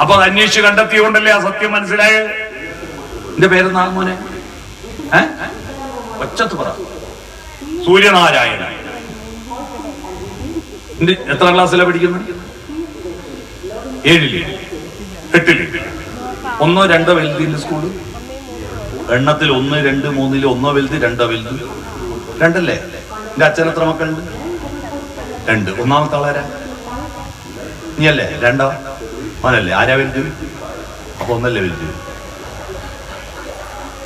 അപ്പൊ അത് അന്വേഷിച്ച് കണ്ടെത്തിയോണ്ടല്ലേ ആ സത്യം മനസ്സിലായത്? എന്റെ പേര് മോനെ? ഒച്ചത്ത് പറ. സൂര്യനാരായണ എത്ര ക്ലാസ്സിലാണ് പഠിക്കുന്നത് ഏഴിൽ. എട്ടിൽ. ഒന്നോ രണ്ടോ വലുതിന്റെ സ്കൂൾ? എണ്ണത്തിൽ ഒന്ന് രണ്ട് മൂന്നിൽ ഒന്നോ വലുത് രണ്ടോ വലുത്. രണ്ടല്ലേ? എന്റെ അച്ഛൻ എത്ര മക്കളുണ്ട്? രണ്ട്. ഒന്നാമത്തെ ആളാരാ? നീ അല്ലേ രണ്ടോ? മോനല്ലേ ആരാ വലുത്? അപ്പൊ ഒന്നല്ലേ വലുത്?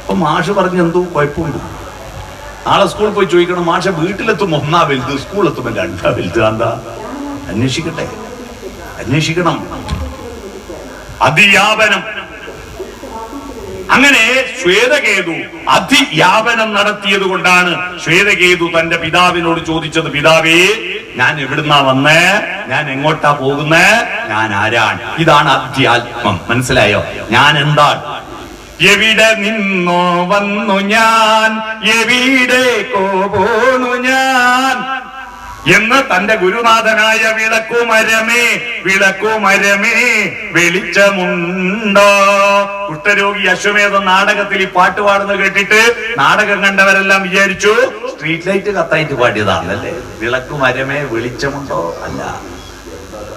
അപ്പൊ മാഷ് പറഞ്ഞ എന്തോ കുഴപ്പമുണ്ട്. നാളെ സ്കൂളിൽ പോയി ചോദിക്കണം മാഷ വീട്ടിലെത്തുമ്പോ ഒന്നാ വലുത് സ്കൂളിലെത്തുമ്പോ രണ്ടാ വലുത് എന്താ അന്വേഷിക്കട്ടെ. അന്വേഷിക്കണം. അതിയാപനം. അങ്ങനെ ശ്വേതകേതു അതിയാപനം നടത്തിയത് കൊണ്ടാണ് ശ്വേതകേതു തന്റെ പിതാവിനോട് ചോദിച്ചത് പിതാവേ ഞാൻ എവിടുന്നാ വന്നേ? ഞാൻ എങ്ങോട്ടാ പോകുന്നേ? ഞാൻ ആരാണ്? ഇതാണ് അധ്യാത്മം മനസ്സിലായോ? ഞാൻ എന്താണ്? എവിടെ നിന്നോ വന്നു ഞാൻ? എവിടേക്കോ പോന്നു ഞാൻ? എന്ന് തന്റെ ഗുരുനാഥനായ വിളക്കുമരമേ വിളക്കുമരമേ വെളിച്ചമുണ്ടോ? കുഷ്ഠരോഗി അശ്വമേധ നാടകത്തിൽ ഈ പാട്ട് പാടുന്നത് കേട്ടിട്ട് നാടകം കണ്ടവരെല്ലാം വിചാരിച്ചു സ്ട്രീറ്റ് ലൈറ്റ് കത്തായിട്ട് പാടിയതാണല്ലേ? വിളക്കുമരമേ വെളിച്ചമുണ്ടോ? അല്ല.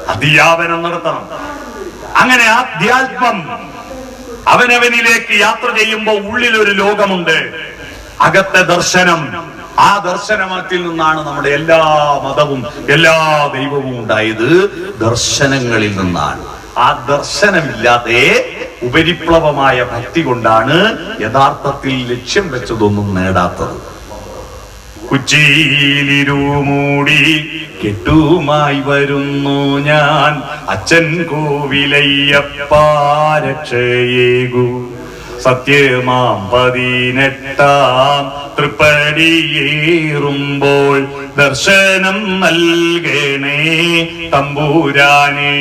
അധ്യാപനം നടത്തണം. അങ്ങനെ ആധ്യാത്മം അവനവനിലേക്ക് യാത്ര ചെയ്യുമ്പോൾ ഉള്ളിലൊരു ലോകമുണ്ട്. അകത്തെ ദർശനം. ആ ദർശനത്തിൽ നിന്നാണ് നമ്മുടെ എല്ലാ മതവും എല്ലാ ദൈവവും ഉണ്ടായത്. ദർശനങ്ങളിൽ നിന്നാണ്. ആ ദർശനമില്ലാതെ ഉപരിപ്ലവമായ ഭക്തി കൊണ്ടാണ് യഥാർത്ഥത്തിൽ ലക്ഷ്യം വെച്ചതൊന്നും നേടാത്തത്. കുച്ചിയിലിരുമൂടി കെട്ടുമായി വരുന്നു ഞാൻ. അച്ഛൻ കോവിലയ്യപ്പാരക്ഷയേകു സത്യമാം പതിനെട്ടാം തൃപ്പടിയേറുമ്പോൾ ദർശനം നൽകണേ തമ്പൂരാനേ.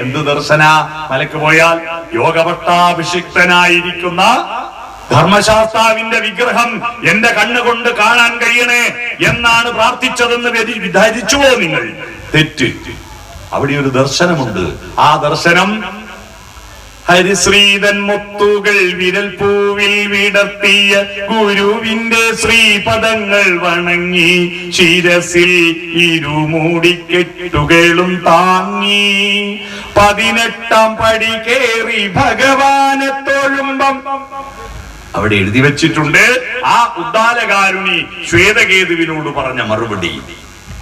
എന്ത് ദർശന? മലക്ക് പോയാൽ യോഗപട്ടാഭിഷിക്തനായിരിക്കുന്ന ധർമ്മശാസ്താവിന്റെ വിഗ്രഹം എന്റെ കണ്ണുകൊണ്ട് കാണാൻ കഴിയണേ എന്നാണ് പ്രാർത്ഥിച്ചതെന്ന് ധരിച്ചുവോ നിങ്ങൾ? തെറ്റ്. അവിടെ ഒരു ദർശനമുണ്ട്. ആ ദർശനം ഹരിശ്രീതൻ മുത്തുകൾ വിരൽ പൂവിൽ വിടർത്തിയ ഗുരുവിന്റെ ശ്രീപദങ്ങൾ വണങ്ങി ശിരസിൽ ഇരുമൂടിക്കെട്ടുകളും താങ്ങി. പതിനെട്ടാം പടി കേറി ഭഗവാനെ തൊഴുമ്പം അവിടെ എഴുതി വെച്ചിട്ടുണ്ട്. ആ ഉദ്ദാലകാരുണി ശ്വേതകേതുവിനോട് പറഞ്ഞ മറുപടി.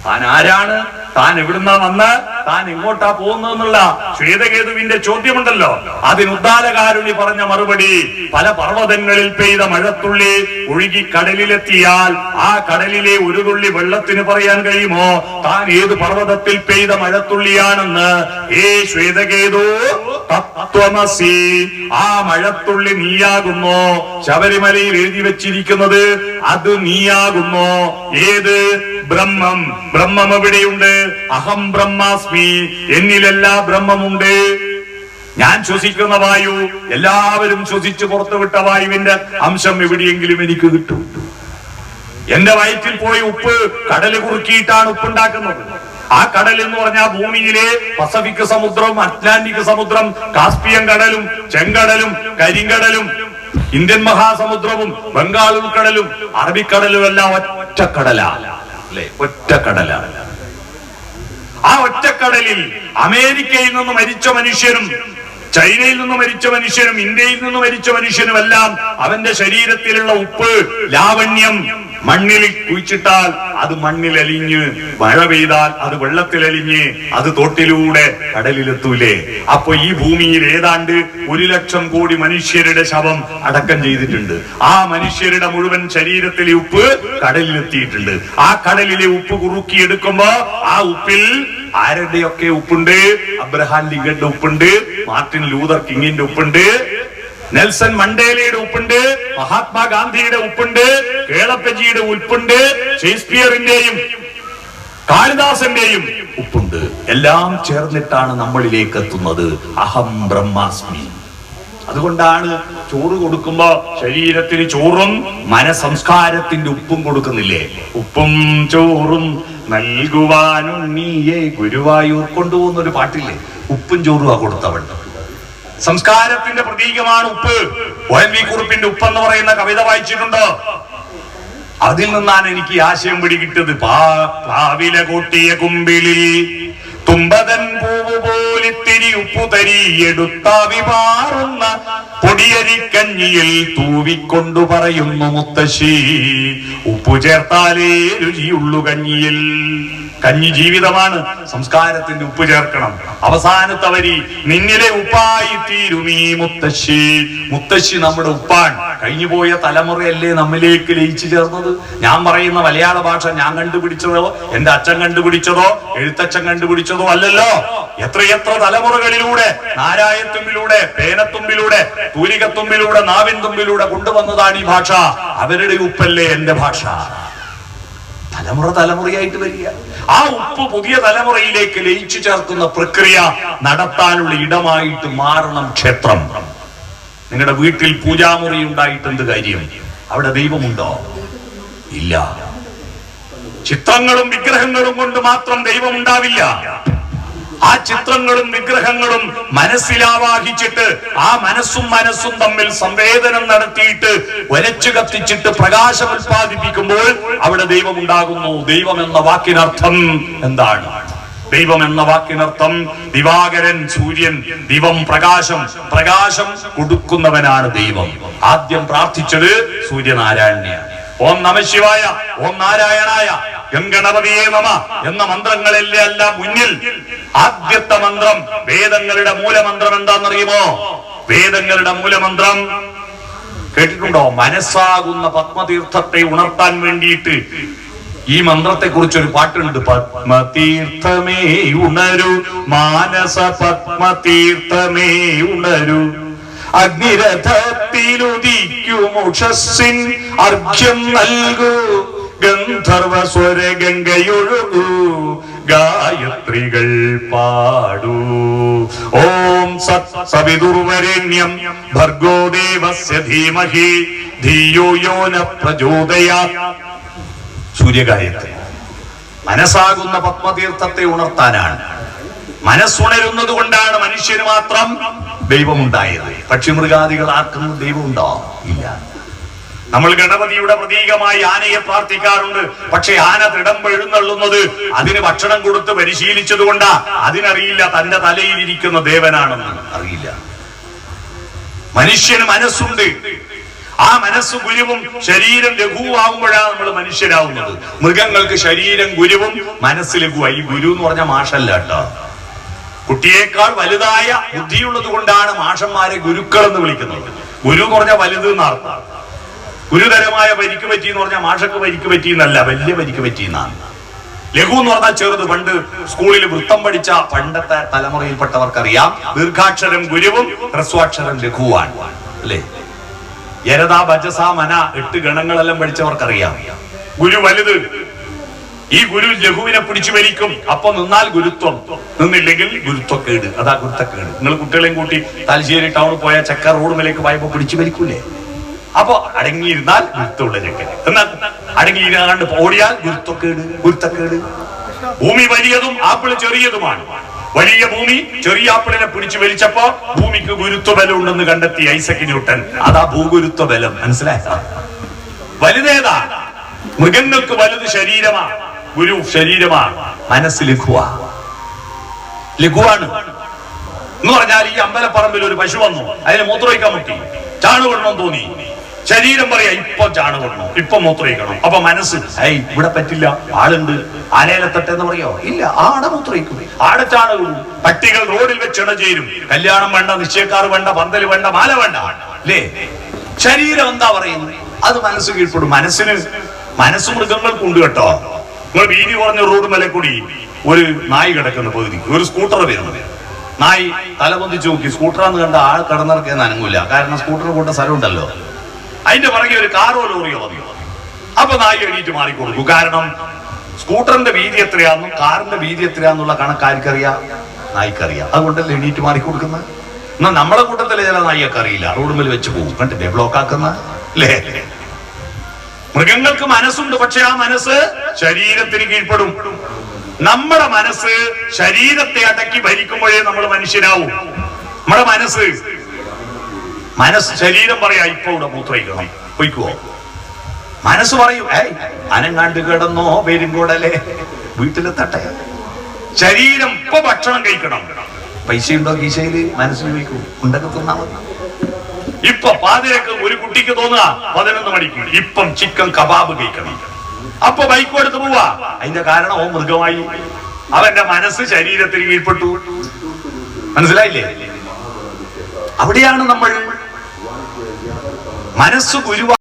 താൻ ആരാണ്? താൻ എവിടുന്നാ വന്ന്? താൻ എങ്ങോട്ടാ പോകുന്നതെന്നുള്ള ശ്വേതകേതുവിന്റെ ചോദ്യമുണ്ടല്ലോ. അതിന് ഉദ്ദാലകാരുണി പറഞ്ഞ മറുപടി പല പർവതങ്ങളിൽ പെയ്ത മഴത്തുള്ളി ഒഴുകി കടലിലെത്തിയാൽ ആ കടലിലെ ഒരു തുള്ളി വെള്ളത്തിന് പറയാൻ കഴിയുമോ? താൻ ഏത് പർവതത്തിൽ പെയ്ത മഴത്തുള്ളിയാണെന്ന്? ഏ ശ്വേതകേതു തത്വമസി ആ മഴത്തുള്ളി നീയാകുന്നു ശബരിമലയിൽ എഴുതി വെച്ചിരിക്കുന്നത് അത് നീയാകുന്നു ഏത്? ബ്രഹ്മം ബ്രഹ്മം എവിടെയുണ്ട് അഹം ബ്രഹ്മാസ്മി എന്നിലെല്ലാ ബ്രഹ്മമുണ്ട് ഞാൻ ശ്വസിക്കുന്ന വായു എല്ലാവരും ശ്വസിച്ച് പുറത്തുവിട്ട വായുവിന്റെ അംശം എവിടെയെങ്കിലും എനിക്ക് കിട്ടും. എന്റെ വയറ്റിൽ പോയി ഉപ്പ് കടൽ കുറുക്കിയിട്ടാണ് ഉപ്പുണ്ടാക്കുന്നത്. ആ കടൽ എന്ന് പറഞ്ഞാൽ ഭൂമിയിലെ പസഫിക് സമുദ്രം അറ്റ്ലാന്റിക് സമുദ്രം കാസ്പിയൻ കടലും ചെങ്കടലും കരിങ്കടലും ഇന്ത്യൻ മഹാസമുദ്രവും ബംഗാൾ ഉൾക്കടലും അറബിക്കടലും എല്ലാം ഒറ്റ കടലാ അല്ലെ? ഒറ്റ കടലാ ആ ഒറ്റക്കടലിൽ അമേരിക്കയിൽ നിന്ന് മരിച്ച മനുഷ്യനും ചൈനയിൽ നിന്ന് മരിച്ച മനുഷ്യനും ഇന്ത്യയിൽ നിന്ന് മരിച്ച മനുഷ്യനുമെല്ലാം അവന്റെ ശരീരത്തിലുള്ള ഉപ്പ് ലാവണ്യം മണ്ണിൽ കുഴിച്ചിട്ടാൽ അത് മണ്ണിൽ അലിഞ്ഞ് മഴ പെയ്താൽ അത് വെള്ളത്തിൽ അലിഞ്ഞ് അത് തോട്ടിലൂടെ കടലിലെത്തൂലേ. അപ്പൊ ഈ ഭൂമിയിൽ ഏതാണ്ട് ഒരു ലക്ഷം കോടി മനുഷ്യരുടെ ശവം അടക്കം ചെയ്തിട്ടുണ്ട്. ആ മനുഷ്യരുടെ മുഴുവൻ ശരീരത്തിലെ ഉപ്പ് കടലിലെത്തിയിട്ടുണ്ട്. ആ കടലിലെ ഉപ്പ് കുറുക്കിയെടുക്കുമ്പോ ആ ഉപ്പിൽ ആരുടെയൊക്കെ ഉപ്പുണ്ട്? അബ്രഹാം ലിങ്കന്റെ ഉപ്പുണ്ട് മാർട്ടിൻ ലൂതർ കിങ്ങിന്റെ ഉപ്പുണ്ട് നെൽസൺ മണ്ടേലയുടെ ഉപ്പുണ്ട് മഹാത്മാഗാന്ധിയുടെ ഉപ്പുണ്ട് കേളപ്പജിയുടെ ഉപ്പുണ്ട് ഷേക്സ്പിയറിന്റെയും കാളിദാസന്റെയും ഉപ്പുണ്ട്. എല്ലാം ചേർന്നിട്ടാണ് നമ്മളിലേക്ക് എത്തുന്നത്. അഹം ബ്രഹ്മാസ്മി. അതുകൊണ്ടാണ് ചോറ് കൊടുക്കുമ്പോ ശരീരത്തിന് ചോറും മനസംസ്കാരത്തിന്റെ ഉപ്പും കൊടുക്കുന്നില്ലേ? ഉപ്പും ചോറും നൽകുവാനും നീയെ ഗുരുവായൂർ കൊണ്ടുപോകുന്ന ഒരു പാട്ടില്ലേ? ഉപ്പും ചോറും ആ കൊടുത്തവൻ സംസ്കാരത്തിന്റെ പ്രതീകമാണ് ഉപ്പ്. ഒ എൻ വി കുറുപ്പിന്റെ ഉപ്പെന്ന് പറയുന്ന കവിത വായിച്ചിട്ടുണ്ട്. അതിൽ നിന്നാണ് എനിക്ക് ആശയം പിടികിട്ടത് പാ പ്ലാവില കൂട്ടിയ കുമ്പിളിൽ തുമ്പതൻ പൂവ് പോലിത്തിരി ഉപ്പുതരി എടുത്താവി പാറുന്ന പൊടിയരിക്കഞ്ഞിയിൽ തൂവിക്കൊണ്ടു പറയുന്നു മുത്തശ്ശി. ഉപ്പു ചേർത്താലേ രുചിയുള്ളു കഞ്ഞിയിൽ. കഞ്ഞി ജീവിതമാണ് സംസ്കാരത്തിന്റെ ഉപ്പ് ചേർക്കണം. അവസാനത്തെ വരി നിന്നിലെ ഉപ്പായി തീരുമീ മുത്തശ്ശി. മുത്തശ്ശി നമ്മുടെ ഉപ്പാൻ കഴിഞ്ഞുപോയ തലമുറയല്ലേ നമ്മിലേക്ക് ലയിച്ചു ചേർന്നത്? ഞാൻ പറയുന്ന മലയാള ഭാഷ ഞാൻ കണ്ടുപിടിച്ചതോ എന്റെ അച്ഛൻ കണ്ടുപിടിച്ചതോ എഴുത്തച്ഛൻ കണ്ടുപിടിച്ചതോ അല്ലല്ലോ. എത്രയെത്ര തലമുറകളിലൂടെ നാരായത്തുമ്പിലൂടെ പേനത്തുമ്പിലൂടെ തൂലികത്തുമ്പിലൂടെ നാവിൻ തുമ്പിലൂടെ കൊണ്ടുവന്നതാണ് ഈ ഭാഷ. അവരുടെ ഉപ്പല്ലേ എന്റെ ഭാഷ. തലമുറ തലമുറയായിട്ട് വരിക. ആ ഉപ്പ് പുതിയ തലമുറയിലേക്ക് ലയിച്ചു ചേർക്കുന്ന പ്രക്രിയ നടത്താനുള്ള ഇടമായിട്ട് മാറണം ക്ഷേത്രം. നിങ്ങളുടെ വീട്ടിൽ പൂജാമുറി ഉണ്ടായിട്ട് എന്ത് കാര്യം? അവിടെ ദൈവമുണ്ടോ? ഇല്ല. ചിത്രങ്ങളും വിഗ്രഹങ്ങളും കൊണ്ട് മാത്രം ദൈവം ഉണ്ടാവില്ല ആ ചിത്രങ്ങളും വിഗ്രഹങ്ങളും മനസ്സിലാവാഹിച്ചിട്ട് ആ മനസ്സും മനസ്സും തമ്മിൽ സംവേദനം നടത്തിയിട്ട് വരച്ചു കത്തിച്ചിട്ട് പ്രകാശം ഉത്പാദിപ്പിക്കുമ്പോൾ അവിടെ ദൈവം ഉണ്ടാകുന്നു ദൈവം എന്ന വാക്കിനർത്ഥം എന്താണ്? ദൈവം എന്ന വാക്കിനർത്ഥം ദിവാകരൻ സൂര്യൻ ദിവം പ്രകാശം. പ്രകാശം കൊടുക്കുന്നവനാണ് ദൈവം. ആദ്യം പ്രാർത്ഥിച്ചത് സൂര്യനാരായണനെയാണ്. ഓം നമശിവായ ഓം നാരായണായ. ഗംഗണപതിയെ നമ എന്ന മന്ത്രങ്ങളെല്ലാം മുന്നിൽ ആദ്യത്തെ മന്ത്രം. വേദങ്ങളുടെ മൂലമന്ത്രം എന്താണെന്നറിയുമോ? വേദങ്ങളുടെ മൂലമന്ത്രം കേട്ടിട്ടുണ്ടോ? മനസ്സാകുന്ന പത്മതീർത്ഥത്തെ ഉണർത്താൻ വേണ്ടിയിട്ട് ഈ മന്ത്രത്തെ കുറിച്ച് ഒരു പാട്ടുണ്ട്. പത്മതീർത്ഥമേ ഉണരു മാനസ പത്മതീർത്ഥമേ ഉണരു. അഗ്നിരഥത്തിലുദിക്കു അഗ്നിരഥത്തിലുദിക്കുമുഷസ്സിൻ അർഘ്യം നൽകൂ. ഗന്ധർവ സ്വര ഗംഗയൊഴുകൂ ഗായത്രികൾ പാടൂ. ഓം സത് സവിതുർവരണ്യം ഭർഗോ ദേവസ്യ ധീമഹി ധീയോ യോന പ്രചോദയാ. സൂര്യഗായത്രി. മനസ്സാകുന്ന പത്മതീർത്ഥത്തെ ഉണർത്താനാണ്. മനസ്സുണരുന്നത് കൊണ്ടാണ് മനുഷ്യന് മാത്രം ദൈവമുണ്ടായത്. പക്ഷിമൃഗാദികൾ ആർക്കും ദൈവമുണ്ടോ? ഇല്ല. നമ്മൾ ഗണപതിയുടെ പ്രതീകമായി ആനയെ പ്രാർത്ഥിക്കാറുണ്ട്. പക്ഷെ ആന തിടമ്പ് എഴുന്നള്ളുന്നത് അതിന് ഭക്ഷണം കൊടുത്ത് പരിശീലിച്ചത് കൊണ്ടാ അതിനറിയില്ല തന്റെ തലയിലിരിക്കുന്ന ദേവനാണെന്ന്. അറിയില്ല. മനുഷ്യന് മനസ്സുണ്ട്. ആ മനസ്സ് ഗുരുവും ശരീരം ലഘുവാകുമ്പോഴാണ് നമ്മൾ മനുഷ്യരാവുന്നത്. മൃഗങ്ങൾക്ക് ശരീരം ഗുരുവും മനസ്സ് ലഘുവായി ഗുരു എന്ന് പറഞ്ഞ മാഷല്ല കേട്ടോ. കുട്ടിയേക്കാൾ വലുതായ ബുദ്ധിയുള്ളത് കൊണ്ടാണ് മാഷന്മാരെ ഗുരുക്കൾ എന്ന് വിളിക്കുന്നത്. ഗുരു എന്ന് പറഞ്ഞാൽ വലുത് എന്നർത്ഥം ഗുരുതരമായ പരിക്ക് പറ്റി എന്ന് പറഞ്ഞാൽ മാഷക്ക് പരിക്ക് പറ്റി എന്നല്ല വലിയ പരിക്ക് പറ്റി എന്നാണ്. ലഘു എന്ന് പറഞ്ഞാൽ ചെറുത് പണ്ട് സ്കൂളിൽ വൃത്തം പഠിച്ച പണ്ടത്തെ തലമുറയിൽപ്പെട്ടവർക്കറിയാം ദീർഘാക്ഷരം ഗുരുവും ഹ്രസ്വാക്ഷരം ലഘുവാണ് അല്ലേ? യരതാ ഭജസ മന എട്ട് ഗണങ്ങളെല്ലാം പഠിച്ചവർക്കറിയാം. ഗുരു വലുത് ഈ ഗുരു ലഘുവിനെ പിടിച്ചു വലിക്കും അപ്പൊ നിന്നാൽ ഗുരുത്വം നിന്നില്ലെങ്കിൽ ഗുരുത്വക്കേട് അതാ ഗുരുത്തക്കേട് നിങ്ങൾ കുട്ടികളെയും കൂട്ടി തലശ്ശേരി ടൗണിൽ പോയ ചക്ക റോഡ് മേലേക്ക് പോയപ്പോ പിടിച്ചു വലിക്കൂലേ? അപ്പൊ അടങ്ങിയിരുന്നാൽ ഗുരുത്വമുള്ള ചെക്കൻ എന്നാൽ അടങ്ങിയിരുന്നാണ്ട് ഓടിയാൽ ഗുരുത്തക്കേട് ഗുരുത്തക്കേട്. ഭൂമി വലിയതും ആപ്പിൾ ചെറിയതുമാണ്. വലിയ ഭൂമി ചെറിയ ആപ്പിളിനെ പിടിച്ചു വലിച്ചപ്പോ ഭൂമിക്ക് ഗുരുത്വ ബലം ഉണ്ടെന്ന് കണ്ടെത്തി ഐസക് ന്യൂട്ടൻ. അതാ ഭൂഗുരുത്വ ബലം മനസ്സിലായ? വലുതേതാ? മൃഗങ്ങൾക്ക് വലുത് ശരീരമാ. ഗുരു ശരീരമാ. മനസ്സ് ലഘുവാ. ലഘുവാണ്. എന്ന് പറഞ്ഞാൽ ഈ അമ്പലപ്പറമ്പിൽ ഒരു പശു വന്നു. അതിന് മൂത്രമൊഴിക്കാൻ മുട്ടി ചാണുകൊള്ളണം തോന്നി. ശരീരം പറയാ ഇപ്പൊ ചാണുകൊള്ളണം ഇപ്പൊ മൂത്രയിക്കണം അപ്പൊ മനസ്സ് ഏയ് ഇവിടെ പറ്റില്ല ആളുണ്ട് ആലയിലെത്തട്ടെ എന്ന് പറയോ ഇല്ല ആടെ മൂത്രയിക്കും ആടെ ചാണകം പട്ടികൾ റോഡിൽ വെച്ച് ഇണ ചേരും. കല്യാണം വേണ്ട നിശ്ചയക്കാർ വേണ്ട പന്തൽ വേണ്ട മാല വേണ്ട. അല്ലേ ശരീരം എന്താ പറയുന്നത്? അത് മനസ്സ് കീഴ്പ്പെടും. മനസ്സിന് മനസ്സ് മൃഗങ്ങൾക്കുണ്ട് കേട്ടോ. നിങ്ങൾ വീതി കുറഞ്ഞ റോഡ് മേലെ കൂടി ഒരു നായി കിടക്കുന്ന പകുതി ഒരു സ്കൂട്ടർ വരുന്നത് നായി തലപൊന്തിച്ച് നോക്കി. സ്കൂട്ടറാന്ന് കണ്ട ആൾ കിടന്നിറക്കിയെന്ന് അനങ്ങൂല. കാരണം സ്കൂട്ടർ കൂട്ട സ്ഥലം ഉണ്ടല്ലോ. അതിന്റെ പുറകെ ഒരു കാറോ ലോറിയോ മതിയോ? അപ്പൊ നായി എണീറ്റ് മാറിക്കൊടുക്കും കാരണം സ്കൂട്ടറിന്റെ വീതി എത്രയാണെന്നും കാറിന്റെ വീതി എത്രയാന്നുള്ള കണക്ക് ആർക്കറിയാം? നായിക്കറിയാം. അതുകൊണ്ടല്ലേ എണീറ്റ് മാറിക്കൊടുക്കുന്നത്? എന്നാ നമ്മളെ കൂട്ടത്തിലെ ചില നായിയൊക്കെ അറിയില്ല. റോഡുമ്പിൽ വെച്ച് പോകും. കണ്ടില്ലേ? ബ്ലോക്ക് ആക്കുന്ന? അല്ലേ മൃഗങ്ങൾക്ക് മനസ്സുണ്ട്. പക്ഷെ ആ മനസ്സ് ശരീരത്തിന് കീഴ്പ്പെടും. നമ്മുടെ മനസ്സ് ശരീരത്തെ അടക്കി ഭരിക്കുമ്പോഴേ നമ്മൾ മനുഷ്യരാവും. നമ്മുടെ മനസ്സ് മനസ്സ് ശരീരം പറയാ ഇപ്പൊ ഇവിടെ മൂത്രയിക്കണം പൊയ്ക്കുവോ മനസ്സ് പറയൂ ഏയ് അനങ്ങാണ്ട് കിടന്നോ പെരുങ്കൂടലേ വീട്ടിലെത്തട്ടെ. ശരീരം ഇപ്പൊ ഭക്ഷണം കഴിക്കണം. പൈസ ഉണ്ടോ കീശയിൽ മനസ്സിൽ ചോദിക്കൂ. ഉണ്ടൊക്കെ തിന്നാ ഇപ്പൊ പാതിരക്ക് ഒരു കുട്ടിക്ക് തോന്നുക പതിനൊന്ന് മണിക്ക് ഇപ്പം ചിക്കൻ കബാബ് കഴിക്കണം. അപ്പൊ ബൈക്ക് എടുത്ത് പോവാ. അതിന്റെ കാരണം ഓ മൃഗമായി. അവന്റെ മനസ്സ് ശരീരത്തിന് കീഴ്പ്പെട്ടു. മനസ്സിലായില്ലേ? അവിടെയാണ് നമ്മൾ മനസ്സ് ഗുരുവാ